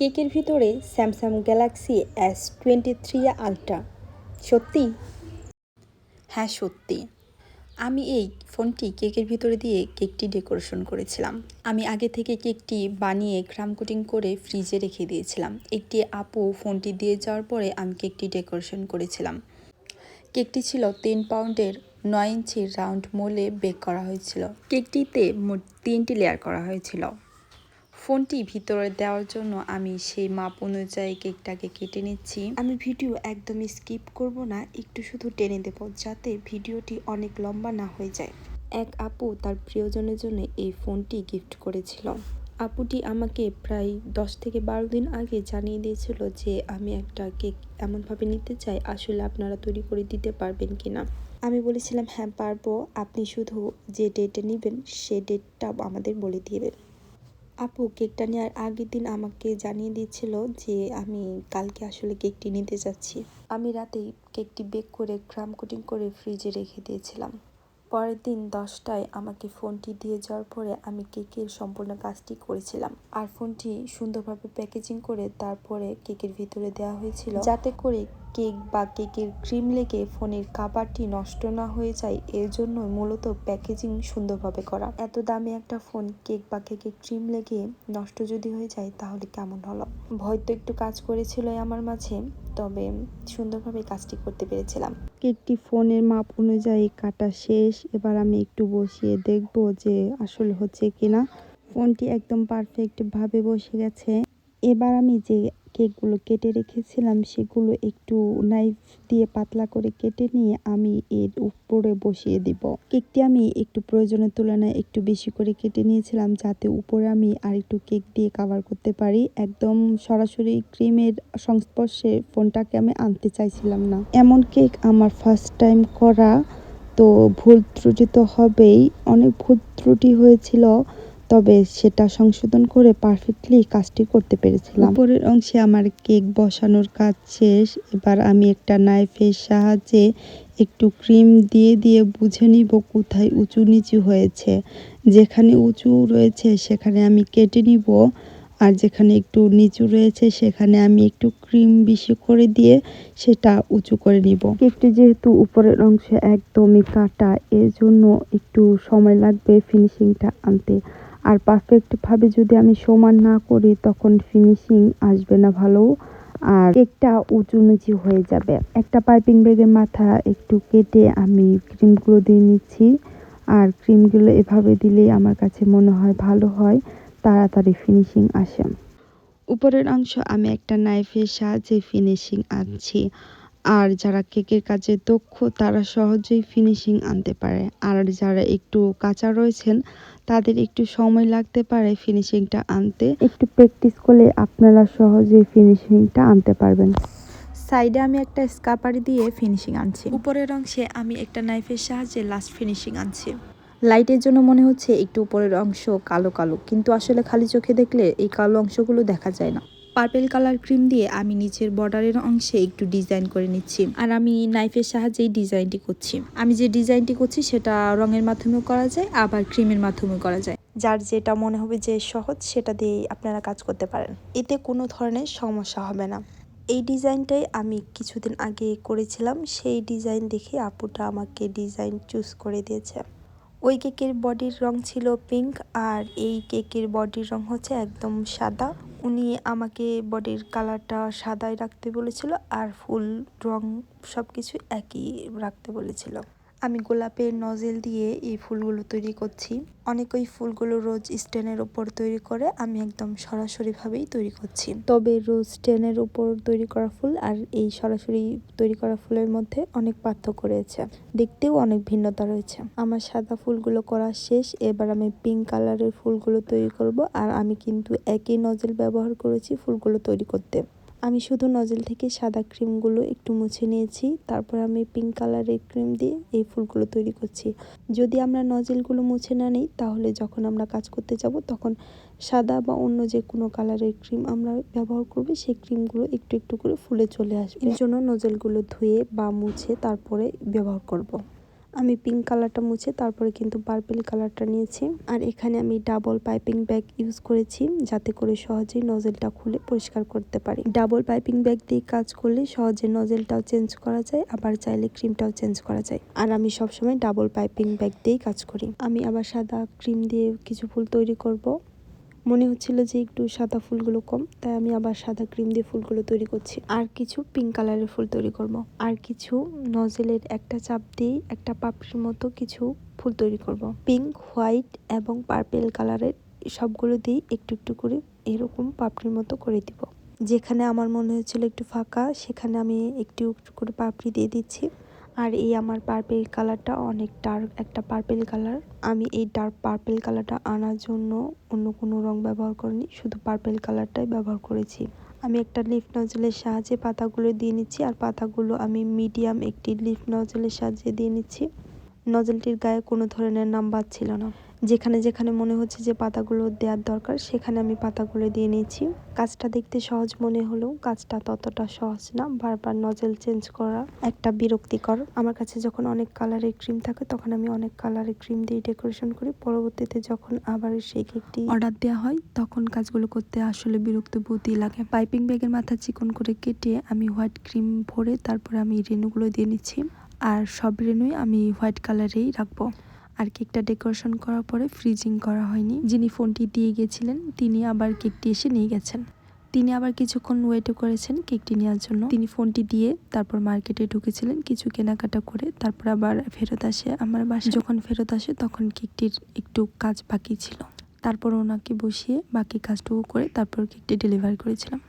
কেকের ভিতরে Samsung Galaxy S twenty three ultra. সত্যি? হ্যাঁ সত্যি। আমি এই ফোনটি কেকের ভিতরে দিয়ে কেকটি ডেকোরেশন করেছিলাম। আমি আগে থেকে কেকটি বানিয়ে ক্রাম কোটিং করে ফ্রিজে রেখে দিয়েছিলাম। একটি আপু ফোনটি দিয়ে যাওয়ার পরে আমি কেকটি ডেকোরেশন করেছিলাম। কেকটি ছিল তিন পাউন্ডের নয় ইঞ্চির রাউন্ড মোলে বেক করা হয়েছিল। কেকটিতে মোট তিনটি লেয়ার করা হয়েছিল। ফোনটি ভিতরে দেওয়ার জন্য আমি সেই মাপ অনুযায়ী কেকটাকে কেটে নিচ্ছি। আমি ভিডিও একদমই স্কিপ করব না, একটু শুধু টেনে দেব যাতে ভিডিওটি অনেক লম্বা না হয়ে যায়। এক আপু তার প্রিয়জনের জন্য এই ফোনটি গিফট করেছিল। আপুটি আমাকে প্রায় দশ থেকে বারো দিন আগে জানিয়ে দিয়েছিল যে আমি একটা কেক এমনভাবে নিতে চাই, আসলে আপনারা তৈরি করে দিতে পারবেন কিনা। আমি বলেছিলাম হ্যাঁ পারব। আপনি শুধু যে ডেটে নেবেন, সে ডেটটা আমাদের বলে দিবেন। আপু, কেকটা নেওয়ার আগের দিন আমাকে জানিয়ে দিয়েছিল যে আমি কালকে আসলে কেকটি নিতে যাচ্ছি। আমি রাতেই কেকটি বেক করে ক্রাম কোটিং করে ফ্রিজে রেখে দিয়েছিলাম। পরের দিন দশটায় আমাকে ফোনটি দিয়ে যাওয়ার পরে আমি কেকের সম্পূর্ণ কাজটি করেছিলাম। আর ফোনটি সুন্দরভাবে প্যাকেজিং করে তারপরে কেকের ভিতরে দেওয়া হয়েছিল। যাতে করে কেক বা কেকের ক্রিম লেগে ফোনের কাভারটি নষ্ট না হয়ে যায়, এর জন্য মূলত প্যাকেজিং সুন্দরভাবে করা। এত দামি একটা ফোন কেক বা কেকের ক্রিম লেগে নষ্ট যদি হয়ে যায়, তাহলে কেমন হলো? ভয় তো একটু কাজ করেছিল আমার মাঝে, তবে সুন্দরভাবে কাজটি করতে পেরেছিলাম। কেকটি ফোনের মাপ অনুযায়ী কাটা শেষ, এবার আমি একটু বসিয়ে দেখব যে আসলে হচ্ছে কিনা। ফোনটি একদম পারফেক্টভাবে বসে গেছে। এবার আমি যে কেকগুলো কেটে রেখেছিলাম, সেগুলো একটু নাইফ দিয়ে পাতলা করে কেটে নিয়ে আমি এর উপরে বসিয়ে দিব। কেকটি আমি একটু প্রয়োজনের তুলনায় একটু বেশি করে কেটে নিয়েছিলাম, যাতে উপরে আমি আর একটু কেক দিয়ে কাভার করতে পারি। একদম সরাসরি ক্রিমের সংস্পর্শে ফোনটাকে আমি আনতে চাইছিলাম না। এমন কেক আমার ফার্স্ট টাইম করা, তো ভুল ত্রুটি তো হবেই। অনেক ভুল ত্রুটি হয়েছিল। তবে সেটা সংশোধন করে পারফেক্টলি কাজটি করতে পেরেছিলাম। উপরের অংশে আমার কেক বসানোর কাজ শেষ। এবার আমি একটা নাইফের সাহায্যে একটু ক্রিম দিয়ে দিয়ে বুঝে নিব কোথায় উঁচু নিচু হয়েছে। যেখানে উঁচু রয়েছে সেখানে আমি কেটে নিব আর যেখানে একটু নিচু রয়েছে সেখানে আমি একটু ক্রিম বেশি করে দিয়ে সেটা উঁচু করে নিব। কেকটি যেহেতু উপরের অংশে একদমই কাটা, এজন্য একটু সময় লাগবে ফিনিশিংটা আনতে। আর পারফেক্টভাবে যদি আমি সমান না করি, তখন ফিনিশিং আসবে না ভালো। আর কেকটা উঁচু নিচু হয়ে যাবে। একটা পাইপিং ব্যাগের মাথা একটু কেটে আমি ক্রিমগুলো দিয়ে নিচ্ছি। আর ক্রিমগুলো এভাবে দিলেই আমার কাছে মনে হয় ভালো হয়। তাড়াতাড়ি ফিনিশিং আসে। উপরের অংশ আমি একটা নাইফের সাহায্যে ফিনিশিং আনছি আর যারা কেকের কাজে দক্ষ তারা সহজেই ফিনিশিং আনতে পারে। আর যারা একটু কাঁচা রয়েছেন তাদের একটু সময় লাগতে পারে ফিনিশিংটা আনতে। একটু প্র্যাকটিস করলে আপনারা সহজেই ফিনিশিংটা আনতে পারবেন। সাইডে আমি একটা স্কাপারি দিয়ে ফিনিশিং আনছি। উপরের অংশে আমি একটা নাইফের সাহায্যে লাস্ট ফিনিশিং আনছি। লাইটের জন্য মনে হচ্ছে একটু উপরের অংশ কালো কালো কিন্তু আসলে খালি চোখে দেখলে এই কালো অংশগুলো দেখা যায় না। পার্পেল কালার ক্রিম দিয়ে আমি নিচের বর্ডারের অংশে একটু ডিজাইন করে নিচ্ছি। আর আমি নাইফের সাহায্যেই ডিজাইনটি করছি। আমি যে ডিজাইনটি করছি সেটা রঙের মাধ্যমেও করা যায়, আবার ক্রিমের মাধ্যমেও করা যায়। যার যেটা মনে হবে যে সহজ, সেটা দিয়ে আপনারা কাজ করতে পারেন। এতে কোনো ধরনের সমস্যা হবে না। এই ডিজাইনটাই আমি কিছুদিন আগে করেছিলাম। সেই ডিজাইন দেখে আপুটা আমাকে ডিজাইন চুজ করে দিয়েছে। ওই কেকের বডির রং ছিল পিঙ্ক, আর এই কেকের বডির রং হচ্ছে একদম সাদা। উনি আমাকে বডির কালারটা সাদাই রাখতে বলেছিল আর ফুল রং সব কিছু একই রাখতে বলেছিল। আমি গোলাপের নজেল দিয়ে এই ফুলগুলো তৈরি করছি। অনেক ওই ফুলগুলো রোজ স্ট্যান্ডের ওপর তৈরি করে আমি একদম সরাসরিভাবেই তৈরি করছি। তবে রোজ স্ট্যান্ডের ওপর তৈরি করা ফুল আর এই সরাসরি তৈরি করা ফুলের মধ্যে অনেক পার্থক্য রয়েছে। দেখতেও অনেক ভিন্নতা রয়েছে। আমার সাদা ফুলগুলো করা শেষ, এবার আমি পিঙ্ক কালারের ফুলগুলো তৈরি করব আর আমি কিন্তু একই নজেল ব্যবহার করেছি ফুলগুলো তৈরি করতে। আমি শুধু নজেল থেকে সাদা ক্রিমগুলো একটু মুছে নিয়েছি। তারপর আমি পিঙ্ক কালারের ক্রিম দিয়ে এই ফুলগুলো তৈরি করছি। যদি আমরা নজেলগুলো মুছে না নিই, তাহলে যখন আমরা কাজ করতে যাব, তখন সাদা বা অন্য যে কোনো কালারের ক্রিম আমরা ব্যবহার করব, সেই ক্রিমগুলো একটু একটু করে ফুলে চলে আসবে। এর জন্য নজেলগুলো ধুয়ে বা মুছে তারপরে ব্যবহার করব। আমি পিঙ্ক কালারটা মুছে তারপরে কিন্তু পার্পেল কালারটা নিয়েছি। আর এখানে আমি ডাবল পাইপিং ব্যাগ ইউজ করেছি যাতে করে সহজেই নজেলটা খুলে পরিষ্কার করতে পারি। ডাবল পাইপিং ব্যাগ দিয়ে কাজ করলে সহজে নজেলটাও চেঞ্জ করা যায়, আবার চাইলে ক্রিমটাও চেঞ্জ করা যায়। আর আমি সবসময় ডাবল পাইপিং ব্যাগ দিয়েই কাজ করি। আমি আবার সাদা ক্রিম দিয়ে কিছু ফুল তৈরি করব। মনে হচ্ছিল যে একটু সাদা ফুলগুলো কম, তাই আমি আবার সাদা ক্রিম দিয়ে ফুলগুলো তৈরি করছি। আর কিছু পিঙ্ক কালারের ফুল তৈরি করব। আর কিছু নজেলের একটা চাপ দিয়ে একটা পাপড়ির মতো কিছু ফুল তৈরি করব। পিঙ্ক হোয়াইট এবং পার্পেল কালারের সবগুলো দিয়ে একটু একটু করে এরকম পাপড়ির মতো করে দিব। যেখানে আমার মনে হচ্ছিল একটু ফাঁকা, সেখানে আমি একটু একটু করে পাপড়ি দিয়ে দিচ্ছি। আর এই আমার পার্পেল কালারটা অনেক ডার্ক একটা পার্পেল কালার আমি এই ডার্ক পার্পেল কালারটা আনার জন্য অন্য কোনো রং ব্যবহার করিনি, শুধু পার্পেল কালারটাই ব্যবহার করেছি। আমি একটা লিফ নজলের সাহায্যে পাতাগুলো দিয়ে নিচ্ছি, আর পাতাগুলো আমি মিডিয়াম একটি লিফ নজলের সাহায্যে দিয়ে নিচ্ছি। নজলটির গায়ে কোনো ধরনের নাম্বার ছিল না। যেখানে যেখানে মনে হচ্ছে যে পাতাগুলো দেওয়ার দরকার, সেখানে আমি পাতাগুলো দিয়ে নিয়েছি। কাজটা দেখতে সহজ মনে হলেও কাজটা ততটা সহজ না। বারবার নজল চেঞ্জ করা একটা বিরক্তিকর। আমার কাছে যখন অনেক কালারের ক্রিম থাকে, তখন আমি অনেক কালারের ক্রিম দিয়ে ডেকোরেশন করি। পরবর্তীতে যখন আবার সেই কেকটি অর্ডার দেওয়া হয়, তখন কাজগুলো করতে আসলে বিরক্ত বোধই লাগে। পাইপিং ব্যাগের মাথা চিকন করে কেটে আমি হোয়াইট ক্রিম ভরে তারপরে আমি রেনুগুলো দিয়ে নিচ্ছি। আর সব রেনুই আমি হোয়াইট কালারেই রাখব। আর কেকটা ডেকোরেশন করার পরে ফ্রিজিং করা হয়নি। যিনি ফোনটি দিয়ে গেছিলেন, তিনি আবার কেকটি এসে নিয়ে গেছেন। তিনি আবার কিছুক্ষণ ওয়েটও করেছেন কেকটি নেওয়ার জন্য। তিনি ফোনটি দিয়ে তারপর মার্কেটে ঢুকেছিলেন কিছু কেনাকাটা করে। তারপর আবার ফেরত আসে আমার বাসায়। যখন ফেরত আসে, তখন কেকটির একটু কাজ বাকি ছিল। তারপর ওনাকে বসিয়ে বাকি কাজটুকু করে তারপর কেকটি ডেলিভারি করেছিলাম।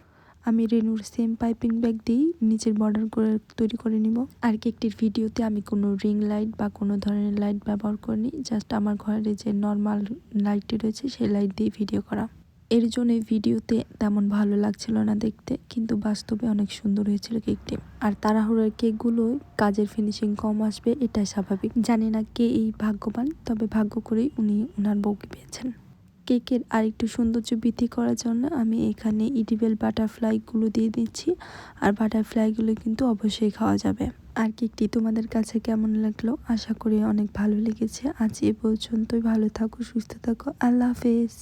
আমি রেনুর সেম পাইপিং ব্যাগ দিয়েই নিচের বর্ডার করে তৈরি করে নিব। আর কেকটির ভিডিওতে আমি কোনো রিং লাইট বা কোনো ধরনের লাইট ব্যবহার করিনি জাস্ট আমার ঘরে যে নর্মাল লাইটটি রয়েছে সেই লাইট দিয়ে ভিডিও করা। এর জন্য ভিডিওতে তেমন ভালো লাগছিল না দেখতে, কিন্তু বাস্তবে অনেক সুন্দর হয়েছিল কেকটি আর তাড়াহুড়োর কেকগুলোয় কাজের ফিনিশিং কম আসবে, এটাই স্বাভাবিক। জানি না কে এই ভাগ্যবান, তবে ভাগ্য করেই উনি ওনার বউকে পেয়েছেন। কেকের আরেকটু সৌন্দর্য বৃদ্ধি করার জন্য আমি এখানে ইডিবেল বাটারফ্লাইগুলো দিয়ে দিচ্ছি। আর বাটারফ্লাইগুলো কিন্তু অবশ্যই খাওয়া যাবে। আর কেকটি তোমাদের কাছে কেমন লাগল? আশা করি অনেক ভালো লেগেছে। আজ এ পর্যন্তই। ভালো থাকো, সুস্থ থাকো। আল্লাহ হাফেজ।